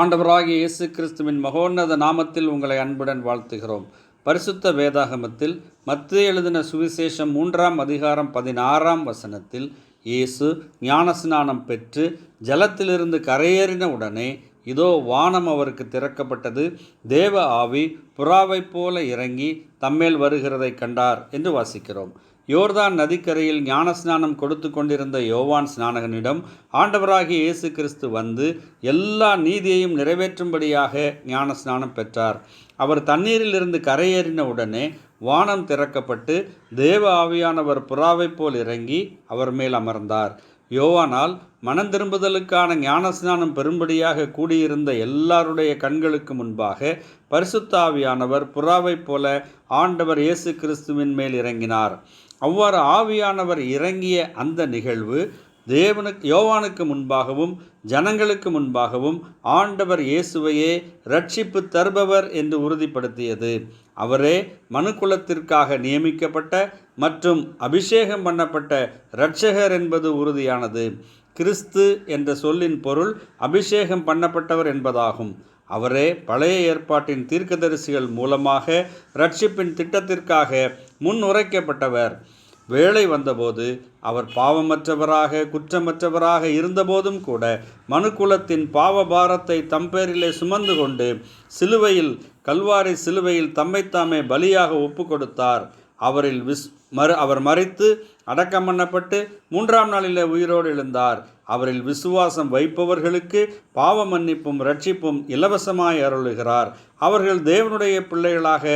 ஆண்டவராகிய இயேசு கிறிஸ்துவின் மகோன்னத நாமத்தில் உங்களை அன்புடன் வாழ்த்துகிறோம். பரிசுத்த வேதாகமத்தில் மத்திய எழுதின சுவிசேஷம் மூன்றாம் அதிகாரம் பதினாறாம் வசனத்தில் இயேசு ஞானஸ்நானம் பெற்று ஜலத்திலிருந்து கரையேறின உடனே இதோ வானம் அவருக்கு திறக்கப்பட்டது தேவ ஆவி புறாவைப் போல இறங்கி தம்மேல் வருகிறதைக் கண்டார் என்று வாசிக்கிறோம். யோர்தான் நதிக்கரையில் ஞானஸ்நானம் கொடுத்து கொண்டிருந்த யோவான் ஸ்நானகனிடம் ஆண்டவராகிய இயேசு கிறிஸ்து வந்து எல்லா நீதியையும் நிறைவேற்றும்படியாக ஞானஸ்நானம் பெற்றார். அவர் தண்ணீரிலிருந்து கரையேறின உடனே வானம் திறக்கப்பட்டு தேவ ஆவியானவர் புறாவைப் போல் இறங்கி அவர் மேல் அமர்ந்தார். யோவானால் மனம் திரும்புதலுக்கான ஞானஸ்நானம் பெரும்படியாக கூடியிருந்த எல்லாருடைய கண்களுக்கு முன்பாக பரிசுத்த ஆவியானவர் புறாவைப் போல ஆண்டவர் இயேசு கிறிஸ்துவின் மேல் இறங்கினார். அவ்வாறு ஆவியானவர் இறங்கிய அந்த நிகழ்வு தேவனுக்கு யோவானுக்கு முன்பாகவும் ஜனங்களுக்கு முன்பாகவும் ஆண்டவர் இயேசுவையே ரட்சிப்பு தருபவர் என்று உறுதிப்படுத்தியது. அவரே மனுக்குலத்திற்காக நியமிக்கப்பட்ட மற்றும் அபிஷேகம் பண்ணப்பட்ட இரட்சகர் என்பது உறுதியானது. கிறிஸ்து என்ற சொல்லின் பொருள் அபிஷேகம் பண்ணப்பட்டவர் என்பதாகும். அவரே பழைய ஏற்பாட்டின் தீர்க்கதரிசிகள் மூலமாக ரட்சிப்பின் திட்டத்திற்காக முன் உரைக்கப்பட்டவர் வேலை வந்தபோது அவர் பாவமற்றவராக குற்றமற்றவராக இருந்தபோதும் கூட மனுக்குலத்தின் பாவ பாரத்தை தம்பேரிலே சுமந்து கொண்டு சிலுவையில் கல்வாரி சிலுவையில் தம்மைத்தாமே பலியாக ஒப்பு கொடுத்தார். அவரில் விஸ் மறு அவர் மறைத்து அடக்கம் பண்ணப்பட்டு மூன்றாம் நாளிலே உயிரோடு எழுந்தார். அவரில் விசுவாசம் வைப்பவர்களுக்கு பாவ மன்னிப்பும் ரட்சிப்பும் இலவசமாய் அருளுகிறார். அவர்கள் தேவனுடைய பிள்ளைகளாக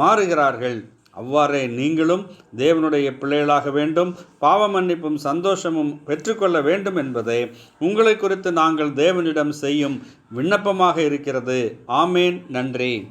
மாறுகிறார்கள். அவ்வாறே நீங்களும் தேவனுடைய பிள்ளைகளாக வேண்டும் பாவ மன்னிப்பும் சந்தோஷமும் பெற்றுக்கொள்ள வேண்டும் என்பதே உங்களை குறித்து நாங்கள் தேவனிடம் செய்யும் விண்ணப்பமாக இருக்கிறது. ஆமேன். நன்றி.